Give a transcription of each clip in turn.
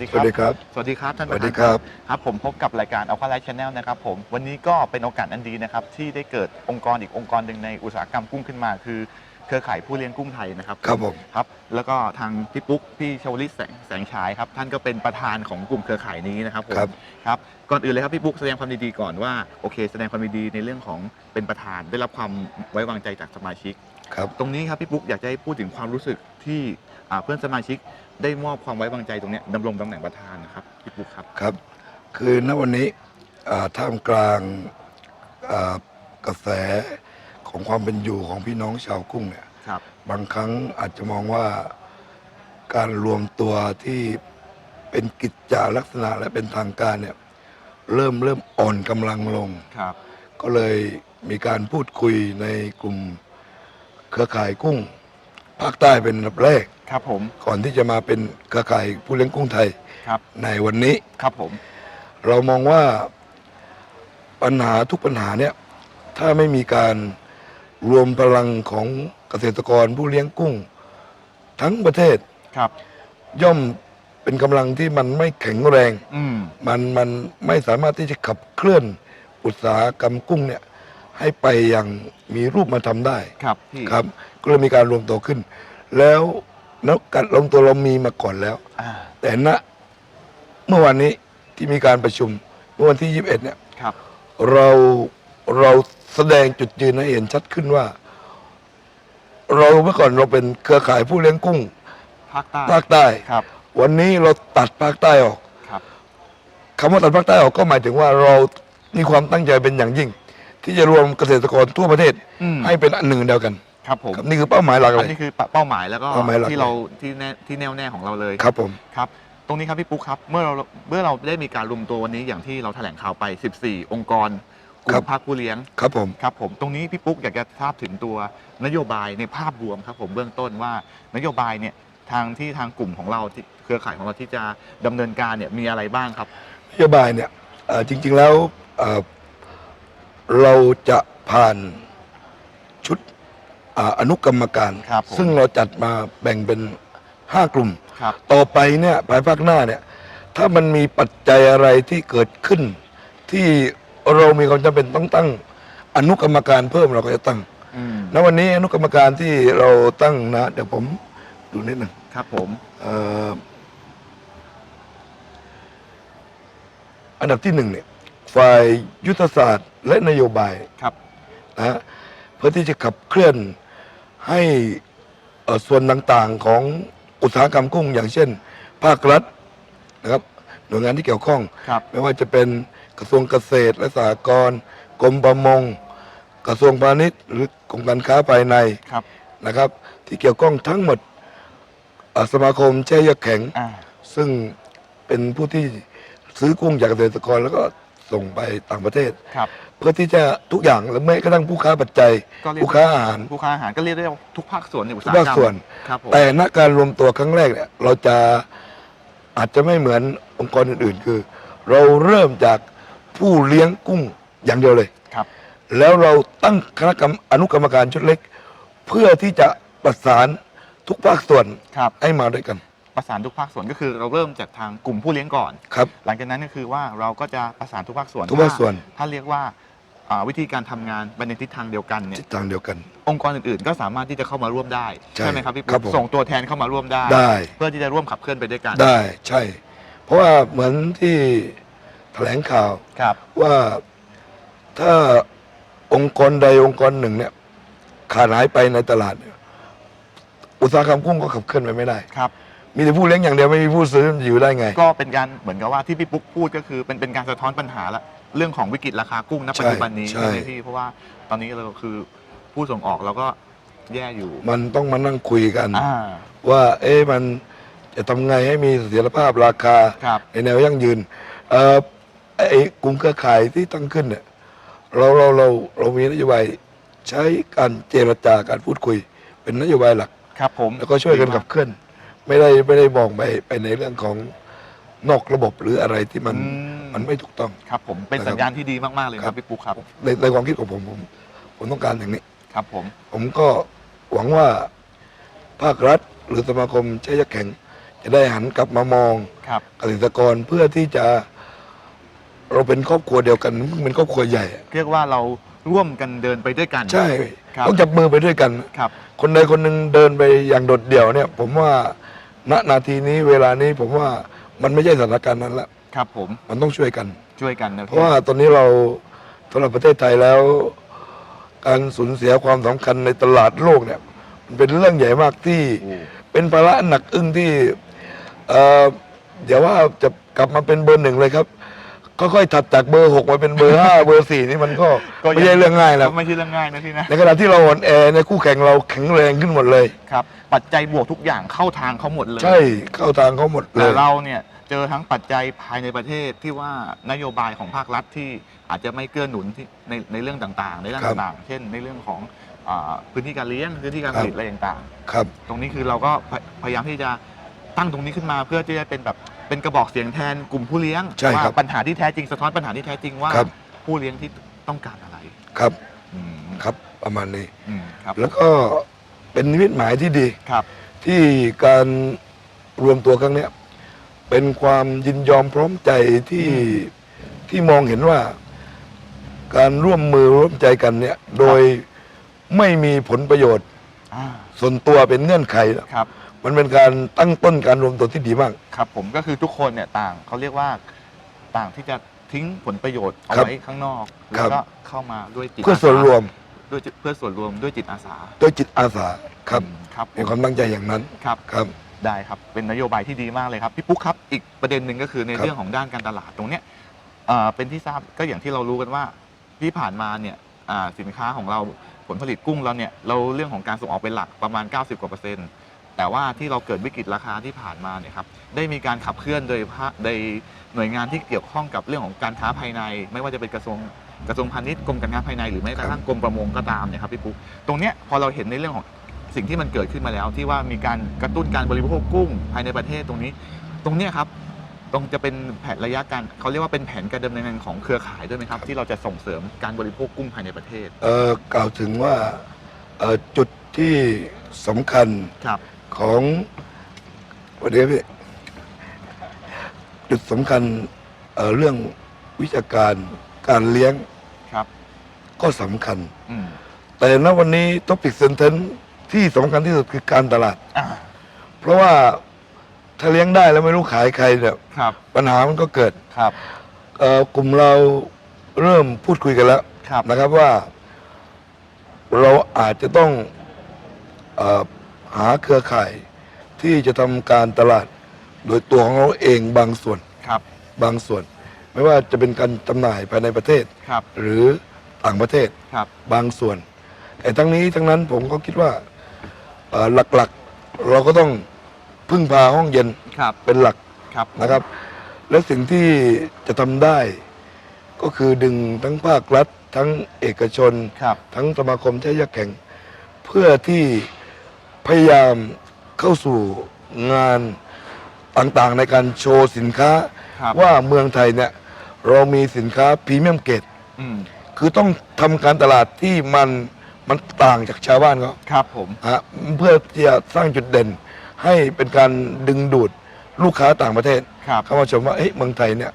ดีคสวัรับสดีครับ สวัสดีครับท่านสปวัระสธานดีครับครับ ผมพบกับรายการ Alpha Life Channel นะครับผม วันนี้ก็เป็นโอกาสอันดีนะครับ ที่ได้เกิดองค์กรอีกองค์กรหนึ่งในอุตสาหกรรมกุ้งขึ้นมา คือเครือข่ายผู้เลี้ยงกุ้งไทยนะครับครับผมครับ แล้วก็ทางพี่ปุ๊กพี่ชวลิตแสงแสงฉายครับ ท่านก็เป็นประธานของกลุ่มเครือข่ายนี้นะครับผมครับ ครับ ก่อนอื่นเลยครับพี่ปุ๊กแสดงความยินดีก่อนว่าโอเค แสดงความยินดีในเรื่องของเป็นประธานได้รับความไว้วางใจจากสมาชิก ครับ ตรงนี้ครับพี่ปุ๊กอยากจะให้พูดถึงความรู้สึกที่อ่าเพื่อนสมาชิกได้มอบความไว้วางใจตรงเนี้ยดำรงตำแหน่งประธานนะครับพี่ปุ๊กครับ ครับ คือณวันนี้อ่าท่ามกลางอ่ากระแสของความเป็นอยู่ของพี่น้องชาวกุ้งเนี่ย ครับ บางครั้งอาจจะมองว่าการรวมตัวที่เป็นกิจจาลักษณะและเป็นทางการเนี่ยเริ่มเริ่มอ่อนกำลังลง ครับ ก็เลยมีการพูดคุยในกลุ่ม เครือข่ายกุ้งภาคใต้เป็นอันดับแรก ครับผม ก่อนที่จะมาเป็นเครือข่ายผู้เลี้ยงกุ้งไทยครับ ในวันนี้ ครับผม เรามองว่าปัญหาทุกปัญหาเนี่ยถ้าไม่มีการรวมพลังของเกษตรกรผู้เลี้ยงกุ้ง ทั้งประเทศครับ ย่อมเป็นกำลังที่มันไม่แข็งแรง อืม มันมันไม่สามารถที่จะขับเคลื่อนอุตสาหกรรมกุ้งเนี่ย ให้ไปอย่างมีรูปมาทำได้ครับพี่ครับ ก็เลยมีการรวมตัวขึ้น แล้วนักการรวมตัวเรามีมาก่อนแล้วอ่าแต่ณเมื่อวานนี้ที่มีการประชุมเมื่อวันที่ 21 เนี่ยครับ เราเราแสดงจุดยืนให้เห็นชัดขึ้นว่า เราเมื่อก่อนเราเป็นเครือข่ายผู้เลี้ยงกุ้งภาคใต้ภาคใต้ครับ วันนี้เราตัดภาคใต้ออกครับคำว่าตัดภาคใต้ออกก็หมายถึงว่าเรามีความตั้งใจเป็นอย่างยิ่ง ที่จะรวมเกษตรกรทั่วประเทศ อืม ให้เป็นอันหนึ่งอันเดียวกันครับผมครับนี่คือเป้าหมายหลักเลอันย นี้คือเป้าหมายแล้วก็เป้าหมายหลัก ที่เราที่แน่ที่แน่วแน่ของเราเลย ครับผม ครับ ตรงนี้ครับพี่ปุ๊กครับ เมื่อเราเมื่อเราได้มีการรวมตัววันนี้อย่างที่เราแถลงข่าวไป 14 องค์กรกลุ่ครัมบ ภาคผู้เลี้ยงครับผม ครับผม ตรงนี้พี่ปุ๊กอยากจะทราบถึงตัวนโยบายในภาพรวมครับผมเบื้องต้นว่านโยบายเนี่ยทางที่ทางกลุ่มของเราที่เครือข่ายของเราที่จะดำเนินการเนี่ยมีอะไรบ้างครับ นโยบายเนี่ยเอ่อจริง ๆ แล้วเอ่อ เราจะผ่านชุดอ่าอนุกรรมการ ครับผมซึ่งเราจัดมาแบ่งเป็นห้ากลุ่ม ครับต่อไปเนี่ยภายภาคหน้าเนี่ยถ้ามันมีปัจจัยอะไรที่เกิดขึ้น ที่เรามีความจำเป็นต้องตั้งอนุกรรมการเพิ่มเราก็จะตั้งอืมณวันนี้อนุกรรมการที่เราตั้งนะเดี๋ยวผมดูนิดหนึ่ง ครับผม เอ่ออันดับที่หนึ่งเนี่ย ฝ่ายยุทธศาสตร์และนโยบายครับนะฮะเพื่อที่จะขับเคลื่อนให้เอ่อส่วนต่างๆของอุตสาหกรรมกุ้ง อย่างเช่น ภาครัฐนะครับหน่วยงานที่เกี่ยวข้อง ครับ ไม่ว่าจะเป็นกระทรวงเกษตรและสหกรณ์กรมประมง กระทรวงพาณิชย์ หรือกรมการค้าภายในครับนะครับ ที่เกี่ยวข้องทั้งหมดเอ่อสมาคมแช่เยือกแข็ง อ่าซึ่งเป็นผู้ที่ซื้อกุ้งจากเกษตรกรแล้วก็ ส่งไปต่างประเทศ ครับ เพื่อที่จะทุกอย่างและแม้กระทั่งผู้ค้าปัจจัย ก็เรียกผู้ค้าอาหาร ผู้ค้าอาหารก็เรียกได้ว่าทุกภาคส่วนในอุตทุสากหภาคกรรมส่วน ครับผมแต่ณการรวมตัวครั้งแรกเนี่ยเราจะอาจจะไม่เหมือนองค์กรอื่นๆ คือ เราเริ่มจากผู้เลี้ยงกุ้งอย่างเดียวเลย ครับ แล้วเราตั้งคณะกรรมอนุกรรมการชุดเล็ก เพื่อที่จะประสานทุกภาคส่วนครับ ให้มาด้วยกัน ประสานทุกภาคส่วนก็คือเราเริ่มจากทางกลุ่มผู้เลี้ยงก่อน ครับ หลังจากนั้นก็คือว่าเราก็จะประสานทุกภาคส่วนทุกภาคส่วนถ้าถ้าเรียกว่าอ่าวิธีการทำงานไปในทิศทางเดียวกันเนี่ยทิศทางเดียวกัน องค์กรอื่นๆ ก็สามารถที่จะเข้ามาร่วมได้ใช่ไหมครับพี่ครัปุ๊บผม ส่งตัวแทนเข้ามาร่วมได้ ได้เพื่อที่จะร่วมขับเคลื่อนไปด้วยกันได้ใช่ เพราะว่าเหมือนที่แถลงข่าวครับว่าถ้าองค์กรใดองค์กรหนึ่งเนี่ยขาดหายไปในตลาดเนี่ยอุตสาหกรรมกุ้งก็ขับเคลื่อนไปไม่ได้ ครับ มีแต่ผู้เลี้ยงอย่างเดียวไม่มีผู้ซื้อมันจะอยู่ได้ไง ก็เป็นการเหมือนกับว่าที่พี่ปุ๊กพูดก็คือเป็นเป็นการสะท้อนปัญหาละเรื่องของวิกฤตราคากุ้งณปัจจุบันนี้ใช่ ใช่ไหมพี่เพราะว่าตอนนี้เราคือผู้ส่งออกเราก็แย่อยู่มันต้องมานั่งคุยกัน อ่าว่าเอ๊ะมันจะทำไงให้มีเสถียรภาพราคา ครับ ในแนวยั่งยืนเอ่อไอ้กลุ่มเครือข่ายที่ตั้งขึ้นเนี่ยเราเราเราเรามีนโยบายใช้การเจรจาการพูดคุย เป็นนโยบายหลัก ครับผมแล้วก็ช่วยกันขับเคลื่อน ไม่ได้ไม่ได้มองไปไปในเรื่องของนอกระบบหรืออะไรที่มันอืมันไม่ถูกต้อง ครับผมเป็นนะครับสัญญาณที่ดีมาก ๆ เลยคครัรับ บพี่ปุ๊กครับในในความคิดของผมผมผมต้องการอย่างนี้ ครับผม ผมก็หวังว่าภาครัฐหรือสมาคมใช้ยักแข็งจะได้หันกลับมามองครับ เกษตรกรเพื่อที่จะเราเป็นครอบครัวเดียวกันเป็นครอบครัวใหญ่อะเรียกว่าเราร่วมกันเดินไปด้วยกัน ใช่ครับ ต้องจับมือไปด้วยกัน ครับ คนใดคนหนึ่งเดินไปอย่างโดดเดี่ยวเนี่ย ผมว่า ณนาทีนี้เวลานี้ผมว่ามันไม่ใช่สถานการณ์นั้นละครับผมมันต้องช่วยกัน ช่วยกันนะเพราะว่าตอนนี้เราสำหรับประเทศไทยแล้ว การสูญเสียความสำคัญในตลาดโลกเนี่ย มันเป็นเรื่องใหญ่มากที่โอ้เป็นภาระหนักอึ้งที่เอ่อเดี๋ยวว่าจะกลับมาเป็นเบอร์หนึ่งเลยครับ ค่อยๆถัดจากเบอร์หกมาเป็นเบอร์ห้าเบอร์สี่นี่มันก็ไม่ใช่เรื่องง่ายแล้วก็ไม่ใช่เรื่องง่ายนะพี่นะ ในขณะที่เราอ่อนแอในยคู่แข่งเราแข็งแรงขึ้นหมดเลย ครับ ปัจจัยบวกทุกอย่างเข้าทางเขาหมดเลยใช่เข้าทางเขาหมดเลแต่ย เราเนี่ยเจอทั้งปัจจัยภายในประเทศที่ว่านโยบายของภาครัฐที่อาจจะไม่เกื้อหนุนที่ในในเรื่องต่างๆ ในเรื่องครับต่างๆ เช่น ในเรื่องของอาพื้นที่การเลี้ยงพื้นที่การครัผบลิตอะไรต่างครับ ๆ ตรงนี้คือเราก็พยพยายามที่จะตั้งตรงนี้ขึ้นมาเพื่อที่จะเป็นแบบ เป็นกระบอกเสียงแทนกลุ่มผู้เลี้ยงใช่ว่าครับปัญหาที่แท้จริงสะท้อนปัญหาที่แท้จริงว่า ครับ ผู้เลี้ยงที่ต้องการอะไรครับอืมครับประมาณนี้ อืมครับแล้วก็เป็นนิมิตหมายที่ดีครับที่การรวมตัวครั้งเนี้ยเป็นความยินยอมพร้อมใจที่ที่มองเห็นว่า การร่วมมือร่วมใจกันเนี่ย โดยไม่มีผลประโยชน์ อ่าส่วนตัวเป็นเงื่อนไขแล้วครับ มันเป็นการตั้งต้นการรวมตัวที่ดีมาก ครับผมก็คือทุกคนเนี่ยต่างเขาเรียกว่าต่างที่จะทิ้งผลประโยชน์เอาครับไว้ข้างนอกคแล้รัวบก็เข้ามาด้วยจิตเพื่อส่วนรวมด้วยจิตเพื่อส่วนรวมด้วยจิตอาสาด้วยจิตอาสาครับอืมครับมีความตั้งใจอย่างนั้นครับ ครับ ได้ครับ เป็นนโยบายที่ดีมากเลยครับพี่ปุ๊กครับอีกประเด็นหนึ่งก็คือในครับเรื่องของด้านการตลาดตรงเนี้ยเอ่อเป็นที่ทราบก็อย่างที่เรารู้กันว่าที่ผ่านมาเนี่ยอ่าสินค้าของเราผลผลิตกุ้งเราเนี่ยเราเรื่องของการส่งออกเป็นหลักประมาณ 90กว่าเปอร์เซ็นต์ แต่ว่าที่เราเกิดวิกฤตราคาที่ผ่านมาเนี่ยครับได้มีการขับเคลื่อนโดยพระโดยหน่วยงานที่เกี่ยวข้องกับเรื่องของการค้าภายใน ไม่ว่าจะเป็นกระทรวงกระทรวงพาณิชย์กรมการค้าภายในหรือแม้กระทั่งกรมประมงก็ตามเนี่ยครับพี่ปุ๊กตรงเนี้ยพอเราเห็นในเรื่องของสิ่งที่มันเกิดขึ้นมาแล้ว ที่ว่ามีการกระตุ้นการบริโภคกุ้งภายในประเทศตรงนี้ ตรงเนี้ยครับตรงจะเป็นแผนระยะการเขาเรียกว่าเป็นแผนการดำเนินงานของเครือข่ายด้วยไหมครับ ที่เราจะส่งเสริมการบริโภคกุ้งภายในประเทศ เอ่อกล่าวถึงว่าเอ่อจุดที่ สำคัญครับ ของวันนี้พี่จุดสำคัญเอ่อเรื่องวิชาการการเลี้ยงครับ ก็สำคัญ อืมแต่ณวันนี้ท็อปิกเซนเทนที่สำคัญที่สุดคือการตลาด อ่าเพราะว่าถ้าเลี้ยงได้แล้วไม่รู้ขายใครเนี่ยครับ ปัญหามันก็เกิด ครับ เอ่อกลุ่มเราเริ่มพูดคุยกันแล้วครับ นะครับว่า เราอาจจะต้องเออ หาเครือข่ายที่จะทำการตลาดโดยตัวของเราเองบางส่วนครับ บางส่วน ไม่ว่าจะเป็นการจำหน่ายภายในประเทศ ครับ หรือต่างประเทศครับ บางส่วน แต่ทั้งนี้ทั้งนั้นผมก็คิดว่าเอ่อหลักๆเราก็ต้องพึ่งพาห้องเย็นครับ เป็นหลัก ครับ นะครับและสิ่งที่จะทำได้ ก็คือดึงทั้งภาครัฐ ทั้งเอกชน ครับ ทั้งสมาคมใช้ยักษ์แข่ง เพื่อที่ พยายามเข้าสู่งานต่างๆในการโชว์สินค้า ครับว่าเมืองไทยเนี่ยเรามีสินค้าพรีเมียมเกรดอืมคือต้องทำการตลาดที่มันมันต่างจากชาวบ้านเขา ครับผม ฮะเพื่อที่จะสร้างจุดเด่นให้เป็นการดึงดูดลูกค้าต่างประเทศครับ เข้ามาชมว่าเอ๊ะเมืองไทยเนี่ย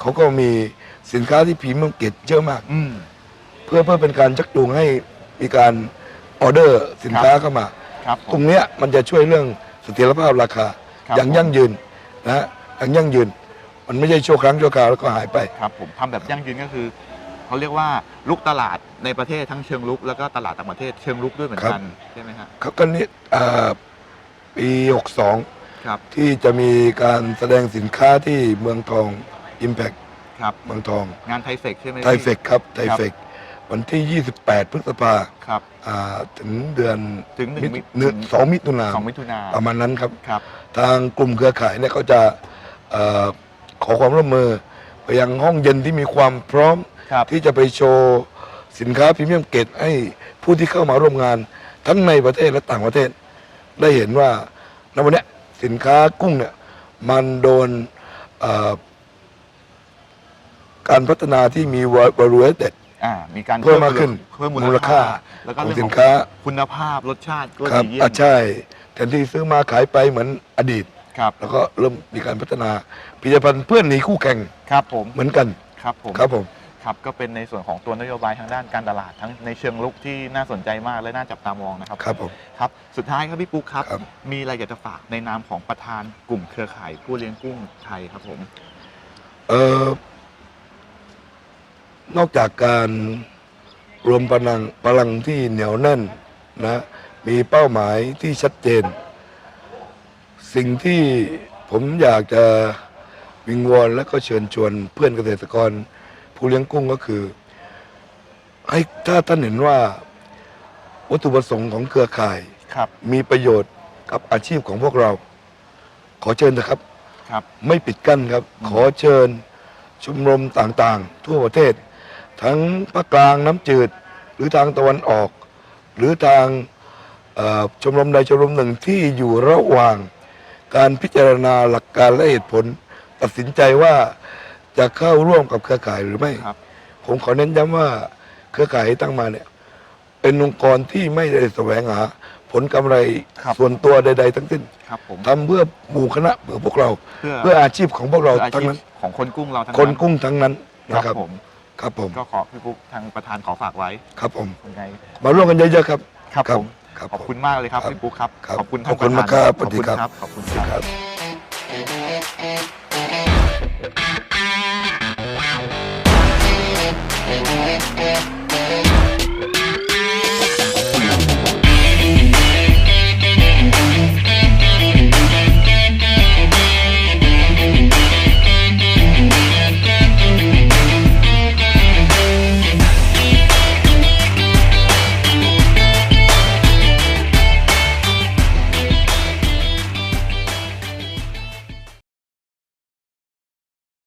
เขาก็มีสินค้าที่พรีเมียมเกรดเยอะมาก อืม เพื่อเพื่อเป็นการชักจูงให้มีการออเดอร์สินค้าเข้ามา ครับผตรมงเนี้ยมันจะช่วยเรื่องเสถียรภาพราคาครับ อย่างยั่งยืนนะฮะอย่างยั่งยืน มันไม่ใช่ชั่วครั้งชั่วคราวแล้วก็หายไป ครับผมทำแบบยั่งยืนก็คือเขาเรียกว่าลุกตลาดในประเทศทั้งเชิงลุกแล้วก็ตลาดต่างประเทศเชิงลุกด้วยเหมือนกันใช่ไหมฮะครับก็นี่อ่าปี62 ครับที่จะมีการแสดงสินค้าที่เมืองทอง Impact ครับ เมืองทองงานไทเฟกใช่ไหมไทเฟกครับไทเฟก วันที่ 28 พฤษภาครับ อ่าถึงเดือนถึงหนึ่งมิเดือนสองมิถุนาสองมิถุนาประมาณนั้นครับ ครับ ทางกลุ่มเครือข่ายเนี่ยเขาจะเอ่อขอความร่วมมือไปยังห้องเย็นที่มีความพร้อม ครับ ที่จะไปโชว์สินค้าพรีเมียมเกรดให้ผู้ที่เข้ามาร่วมงาน ทั้งในประเทศและต่างประเทศ ได้เห็นว่าณวันเนี้ยสินค้ากุ้งเนี่ยมันโดนเอ่อการพัฒนาที่มี valuated อ่ามีการเพิ่มมากขึ้นเพิ่มมูมูลลค่าค่าแล้วก็ของเรื่องสิขนองค้าคุณภาพรสชาติก็ครับดีเยี่ยอะมใช่แทนที่ซื้อมาขายไปเหมือนอดีต ครับแล้วก็เริ่มมีการพัฒนาผลิตภัณฑ์เพื่อนหนีคู่แข่งครับผมเหมือนกันครับผม ครับผม ครับก็เป็นในส่วนของตัวนโยบายทางด้านการตลาดทั้งในเชิงลุกที่น่าสนใจมากและน่าจับตามองนะครับครับผมครับสุดท้ายครับพี่ปุ๊กครับ ครับ มีอะไรอยากจะฝากในนามของประธานกลุ่มเครือข่ายผู้เลี้ยงกุ้งไทยครับผม เอ่อ นอกจากการรวมพลังพลังที่เหนียวแน่นนะมีเป้าหมายที่ชัดเจน สิ่งที่ผมอยากจะวิงวอนและก็เชิญชวนเพื่อนเกษตรกร ผู้เลี้ยงกุ้งก็คือ ให้ถ้าท่านเห็นว่าวัตถุประสงค์ของเครือข่ายครับมีประโยชน์กับอาชีพของพวกเรา ขอเชิญนะครับครับไม่ปิดกั้นครับอืมขอเชิญชมรมต่างๆ ทั่วประเทศ ทั้งภาคกลางน้ำจืด หรือทางตะวันออก หรือทางเอ่อชมรมใดชมรมหนึ่งที่อยู่ระหว่างการพิจารณาหลักการและเหตุผล ตัดสินใจว่าจะเข้าร่วมกับเครือข่ายหรือไม่ครับผมขอเน้นย้ำว่าเครือข่ายที่ตั้งมาเนี่ยเป็นองค์กรที่ไม่ได้แสวงหา ผลกำไรครับส่วนตัวใด ๆ ทั้งสิ้นครับผมทำเพื่อหมู่คณะเพื่อพวกเรา เพื่อเพื่ออาชีพของพวกเราเพื่ออาทั้งชีพนั้นของคนกุ้งเราทั้งคนกุ้งทั้งนั้นครันะครับผม ครับผม ก็ขอพี่ปุ๊กทางประธานขอฝากไว้ครับผมยังไงมาร่วมกันเยอะๆครับ ครับครับผมครับขอบคุณมากเลยครับครับพี่ปุ๊กครับ ครับขอบคุณขอบคุณมากครับขอบคุณสวัสดีครับครับ ขอบคุณครับครับ